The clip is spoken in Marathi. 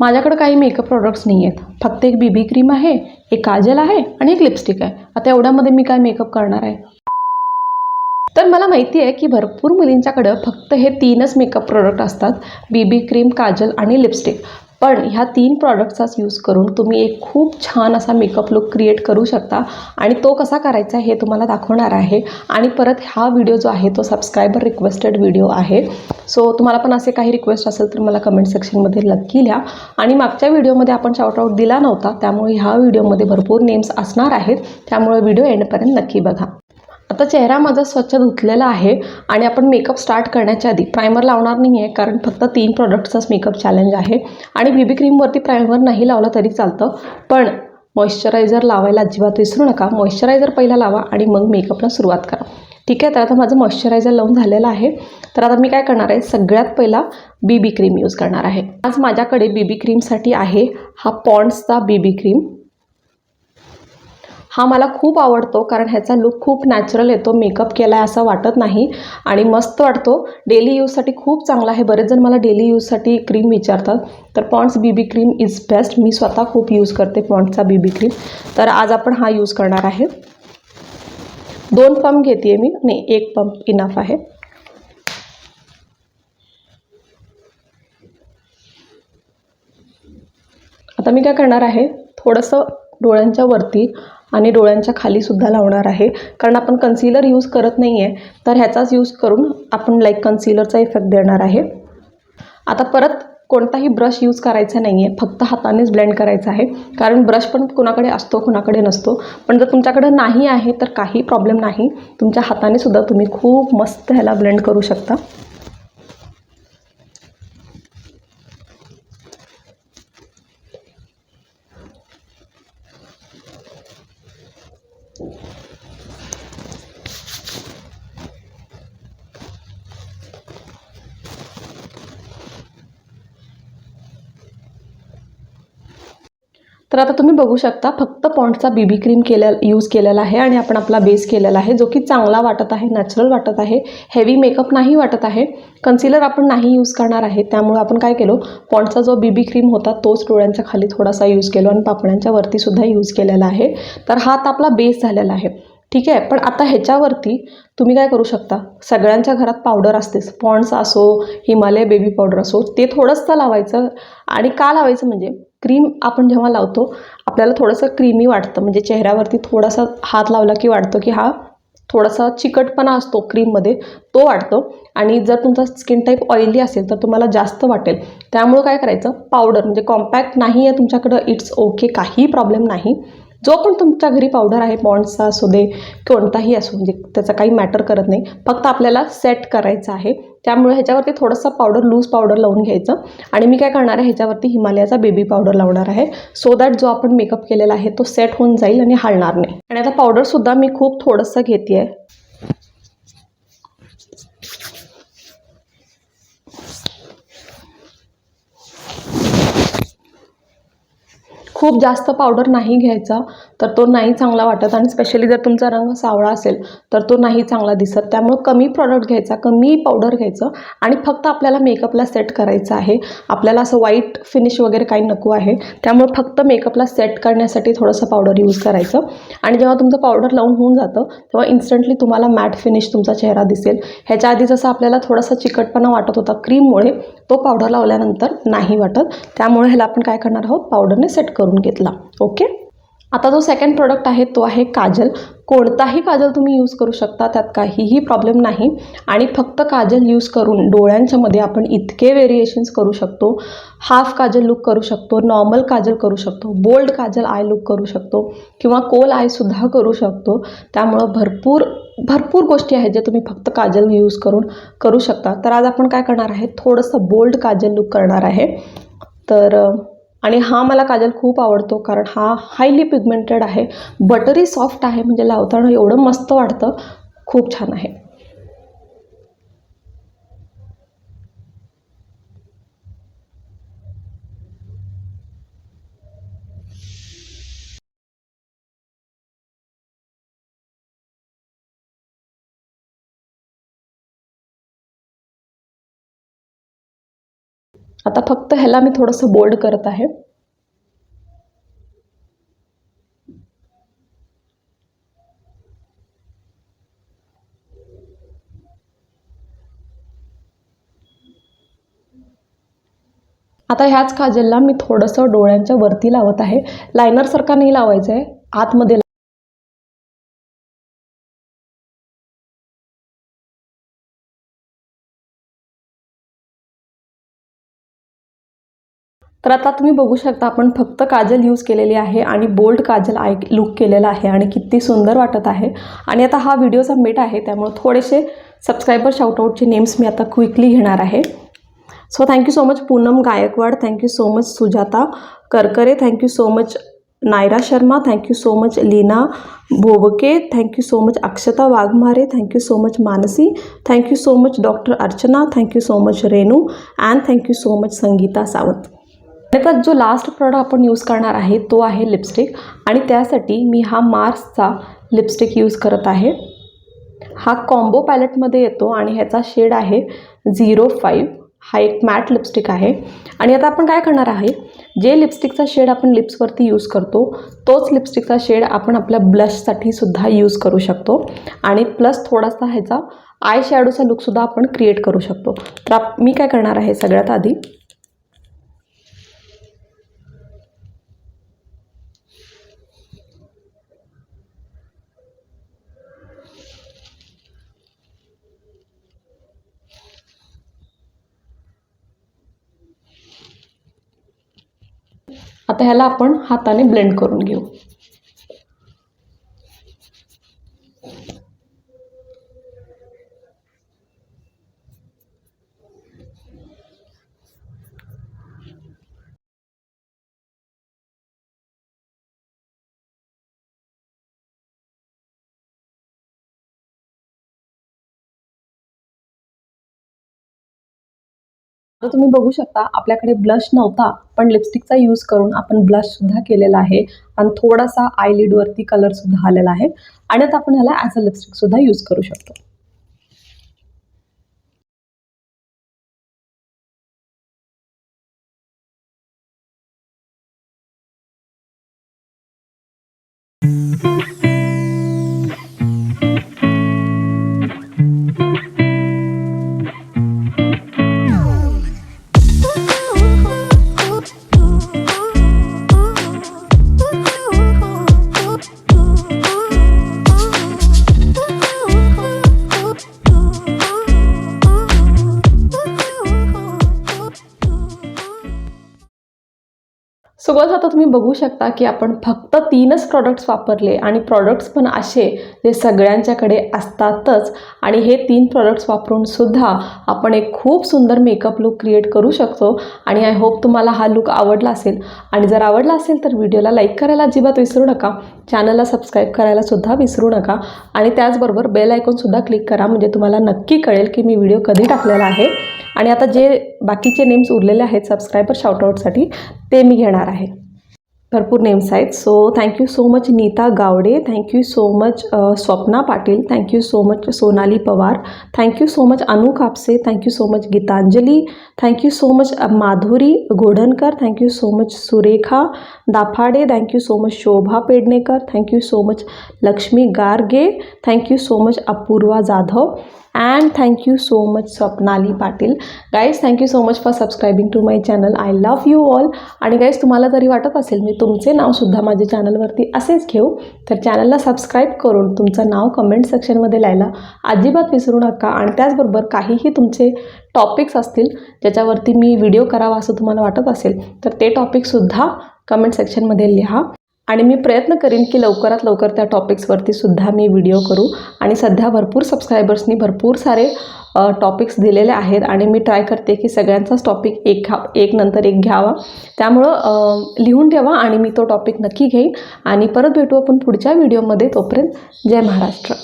माझ्याकडे काही मेकअप प्रोडक्ट्स नाही आहेत फक्त एक बी बी क्रीम आहे एक काजल आहे आणि एक लिपस्टिक आहे. आता एवढ्यामध्ये मी काय मेकअप करणार आहे? तर मला माहिती आहे की भरपूर मुलींच्याकडं फक्त हे तीनच मेकअप प्रोडक्ट असतात. बी बी क्रीम काजल आणि लिपस्टिक पण ह्या तीन प्रॉडक्टचाच यूज करून तुम्ही एक खूप छान असा मेकअप लुक क्रिएट करू शकता. आणि तो कसा करायचा हे तुम्हाला दाखवणार आहे. आणि परत हा व्हिडिओ जो आहे तो सबस्क्रायबर रिक्वेस्टेड व्हिडिओ आहे. सो तुम्हाला पण असे काही रिक्वेस्ट असेल तर मला कमेंट सेक्शनमध्ये नक्की लिहा. आणि मागच्या व्हिडिओमध्ये आपण शॉर्टआउट दिला नव्हता त्यामुळे ह्या व्हिडिओमध्ये भरपूर नेम्स असणार आहेत. त्यामुळे व्हिडिओ एंडपर्यंत नक्की बघा. आता चेहरा माझा स्वच्छ धुतलेला आहे आणि आपण मेकअप स्टार्ट करण्याच्या आधी प्रायमर लावणार नाही आहे कारण फक्त तीन प्रॉडक्ट्सचाच मेकअप चॅलेंज आहे. आणि बी बी क्रीमवरती प्रायमर नाही लावला तरी चालतं पण मॉइश्चरायझर लावायला अजिबात विसरू नका. मॉइश्चरायझर पहिला लावा आणि मग मेकअपला सुरुवात करा. ठीक आहे तर आता माझं मॉइश्चरायझर लावून झालेलं आहे. तर आता मी काय करणार आहे? सगळ्यात पहिला बी बी क्रीम यूज करणार आहे. आज माझ्याकडे बी बी क्रीमसाठी आहे हा पॉन्ड्सचा बी बी क्रीम हा मला खूप आवडतो कारण ह्याचा लुक खूप नॅचरल येतो मेकअप केला आहे असं वाटत नाही. आणि मस्त वाटतो. डेली यूजसाठी खूप चांगला आहे. बरेच जण मला डेली यूजसाठी क्रीम विचारतात. तर Pond's BB cream is best मी स्वतः खूप यूज करते पॉन्ड्सचा बीबी क्रीम तर आज आपण हा यूज करणार आहे. दोन पंप घेते आहे मी. नाही एक पंप इनफ आहे. आता मी काय करणार आहे? थोडंसं डोळ्यांच्या वरती आणि डोळ्यांच्या खालीसुद्धा लावणार आहे. कारण आपण कन्सिलर यूज करत नाही आहे तर ह्याचाच यूज करून आपण लाईक कन्सिलरचा इफेक्ट देणार आहे. आता परत कोणताही ब्रश यूज करायचा नाही आहे फक्त हातानेच ब्लेंड करायचा आहे. कारण ब्रश पण कुणाकडे असतो कुणाकडे नसतो. पण जर तुमच्याकडे नाही आहे तर काही प्रॉब्लेम नाही. तुमच्या हाताने सुद्धा तुम्ही खूप मस्त ह्याला ब्लेंड करू शकता. तर आता तुम्ही बघू शकता फक्त पॉन्डचा बीबी क्रीम केल्या यूज केलेला आहे आणि आपण आपला बेस केलेला आहे जो की चांगला वाटत आहे नॅचरल वाटत आहे हेवी मेकअप नाही वाटत आहे कन्सिलर आपण नाही यूज करणार आहे त्यामुळे आपण काय केलो पॉन्डचा जो बीबी क्रीम होता तोच डोळ्यांच्या खाली थोडासा यूज केलो आणि पापण्यांच्या वरतीसुद्धा यूज केलेला आहे. तर हा आता आपला बेस झालेला आहे. ठीक आहे? पण आता ह्याच्यावरती तुम्ही काय करू शकता? सगळ्यांच्या घरात पावडर असतेच. पॉन्ड्स असो हिमालय बेबी पावडर असो ते थोडंसं लावायचं आणि का लावायचं म्हणजे क्रीम आपण जेव्हा लावतो आपल्याला थोडंसं क्रीमी वाटतं. म्हणजे चेहऱ्यावरती थोडासा हात लावला की वाटतं की हा थोडासा चिकटपणा असतो क्रीममध्ये तो वाटतो. आणि जर तुमचा स्किन टाईप ऑइली असेल तर तुम्हाला जास्त वाटेल. त्यामुळं काय करायचं? पावडर म्हणजे कॉम्पॅक्ट नाही आहे तुमच्याकडं इट्स ओके काही प्रॉब्लेम नाही. जो पण तुमच्या घरी पावडर आहे पॉन्ड्सचा असू दे कोणताही असू म्हणजे त्याचा काही मॅटर करत नाही. फक्त आपल्याला सेट करायचं आहे. त्यामुळे ह्याच्यावरती थोडंसं पावडर लूज पावडर लावून घ्यायचं. आणि मी काय करणार आहे ह्याच्यावरती हिमालयाचा बेबी पावडर लावणार आहे. सो दॅट जो आपण मेकअप केलेला आहे तो सेट होऊन जाईल आणि हलणार नाही. आणि आता पावडरसुद्धा मी खूप थोडंसं घेते आहे खूप जास्त पावडर नाही घ्यायचा. तर तो नाही चांगला वाटत आणि स्पेशली जर तुमचा रंग सावळा असेल तर तो नाही चांगला दिसत. त्यामुळं कमी प्रॉडक्ट घ्यायचा कमी पावडर घ्यायचं आणि फक्त आपल्याला मेकअपला सेट करायचं आहे. आपल्याला असं व्हाईट फिनिश वगैरे काही नको आहे. त्यामुळे फक्त मेकअपला सेट करण्यासाठी थोडंसं पावडर यूज करायचं. आणि जेव्हा तुमचं पावडर लावून होऊन जातं तेव्हा इन्स्टंटली तुम्हाला मॅट फिनिश तुमचा चेहरा दिसेल. ह्याच्या आधी जसं आपल्याला थोडासा चिकटपणा वाटत होता क्रीममुळे तो पावडर लावल्यानंतर नाही वाटत. त्यामुळे ह्याला आपण काय करणार आहोत? पावडरने सेट करून घेतला. ओके आता जो सेकंड प्रोडक्ट आहे तो आहे काजल. कोणताही काजल तुम्ही यूज करू शकता त्यात काहीही प्रॉब्लेम नाही. आणि फक्त काजल यूज करून डोळ्यांच्या मध्ये आपण इतके व्हेरिएशन्स करू शकतो. हाफ काजल लुक करू शकतो नॉर्मल काजल करू शकतो बोल्ड काजल आय लुक करू शकतो किंवा कोल आयसुद्धा करू शकतो. त्यामुळं भरपूर भरपूर गोष्टी आहेत ज्या तुम्ही फक्त काजल यूज करून करू शकता. तर आज आपण काय करणार आहे? थोडंसं बोल्ड काजल लुक करणार आहे. तर आणि हा मला काजल खूप आवडतो कारण हा हायली पिगमेंटेड आहे. बटरी सॉफ्ट आहे म्हणजे लावताना एवढं मस्त वाटतं. खूप छान आहे. आता फक्त ह्याला मी थोडंसं बोल्ड करत आहे. आता ह्याच काजलला मी थोडंसं डोळ्यांच्या वरती लावत आहे. लायनरसारखा नाही लावायचं आहे आतमध्ये तर आता तुम्ही बघू शकता आपण फक्त काजल यूज केलेली आहे आणि बोल्ड काजल आय लुक केलेला आहे आणि किती सुंदर वाटत आहे. आणि आता हा व्हिडिओचा सबमिट आहे त्यामुळे थोडेसे सबस्क्रायबर शाउटआउटचे नेम्स मी आता क्विकली घेणार आहे. So thank you so much Poonam Gaikwad thank you so much Sujata Karkare thank you so much Naira Sharma thank you so much Leena Bhobke thank you so much Akshata Waghmare thank you so much Mansi thank you so much doctor Archana thank you so much Renu and thank you so much Sangeeta Sawant आता जो लास्ट प्रॉडक्ट आपण यूज करणार आहे तो आहे लिपस्टिक आणि त्यासाठी मी हा मार्सचा लिपस्टिक यूज करत आहे. हा कॉम्बो पॅलेटमध्ये येतो आणि ह्याचा शेड आहे झिरो फाईव्ह हा एक मॅट लिपस्टिक आहे. आणि आता आपण काय करणार आहे? जे लिपस्टिकचा शेड आपण लिप्सवरती यूज करतो तोच लिपस्टिकचा शेड आपण आपल्या ब्लशसाठी सुद्धा यूज करू शकतो. आणि प्लस थोडासा ह्याचा आय शॅडोचा लुकसुद्धा आपण क्रिएट करू शकतो. तर मी काय करणार आहे सगळ्यात आधी? आता ह्याला आपण हाताने ब्लेंड करून घेऊ. आता तुम्ही बघू शकता आपल्याकडे ब्लश नव्हता पण लिपस्टिकचा यूज करून आपण ब्लश सुद्धा केलेला आहे. आणि थोडासा आयलिडवरती कलरसुद्धा आलेला आहे. आणि आता आपण ह्याला ॲज अ लिपस्टिक सुद्धा यूज करू शकतो. सो बस आता तुम्ही बघू शकता की आपण फक्त तीनच प्रॉडक्ट्स वापरले आणि प्रॉडक्ट्स पण असे जे सगळ्यांच्याकडे असतातच. आणि हे तीन प्रॉडक्ट्स वापरून सुद्धा आपण एक खूप सुंदर मेकअप लुक क्रिएट करू शकतो. आणि आय होप तुम्हाला हा लुक आवडला असेल. आणि जर आवडला असेल तर व्हिडिओला लाईक करायला अजिबात विसरू नका. चॅनलला सबस्क्राईब करायला सुद्धा विसरू नका. आणि त्याचबरोबर बेल आयकॉनसुद्धा क्लिक करा. म्हणजे तुम्हाला नक्की कळेल की मी व्हिडिओ कधी टाकलेला आहे. आणि आता जे बाकीचे नेम्स उरलेले आहेत सबस्क्रायबर शाउटआउटसाठी ते मी घेणार आहे भरपूर नेम्स आहेत so thank you so much Neeta Gawade thank you so much Swapna Patil thank you so much Sonali Pawar thank you so much Anu Kapse thank you so much Geetanjali thank you so much Madhuri Godhankar thank you so much Surekha Dafade thank you so much Shobha Pednekar thank you so much Laxmi Garge thank you so much Apurva Jadhav and thank you so much Swapnali Patil guys thank you so much for subscribing to my channel I love you all आणि गाईज तुम्हाला जरी वाटत असेल मी तुमचे नावसुद्धा माझ्या चॅनलवरती असेच घेऊ तर चॅनलला सबस्क्राईब करून तुमचं नाव कमेंट सेक्शनमध्ये लिहायला अजिबात विसरू नका. आणि त्याचबरोबर काहीही तुमचे टॉपिक्स असतील ज्याच्यावरती मी व्हिडिओ करावा असं तुम्हाला वाटत असेल तर ते टॉपिकसुद्धा कमेंट सेक्शनमध्ये लिहा. आणि मी प्रयत्न करीन की लवकरात लवकर त्या टॉपिक्सवरती सुद्धा मी व्हिडिओ करू. आणि सध्या भरपूर सबस्क्रायबर्सनी भरपूर सारे टॉपिक्स दिलेले आहेत आणि मी ट्राय करते की सगळ्यांचाच टॉपिक एक घ्या एक नंतर एक घ्यावा. त्यामुळं लिहून ठेवा आणि मी तो टॉपिक नक्की घेईन. आणि परत भेटू आपण पुढच्या व्हिडिओमध्ये तोपर्यंत जय महाराष्ट्र.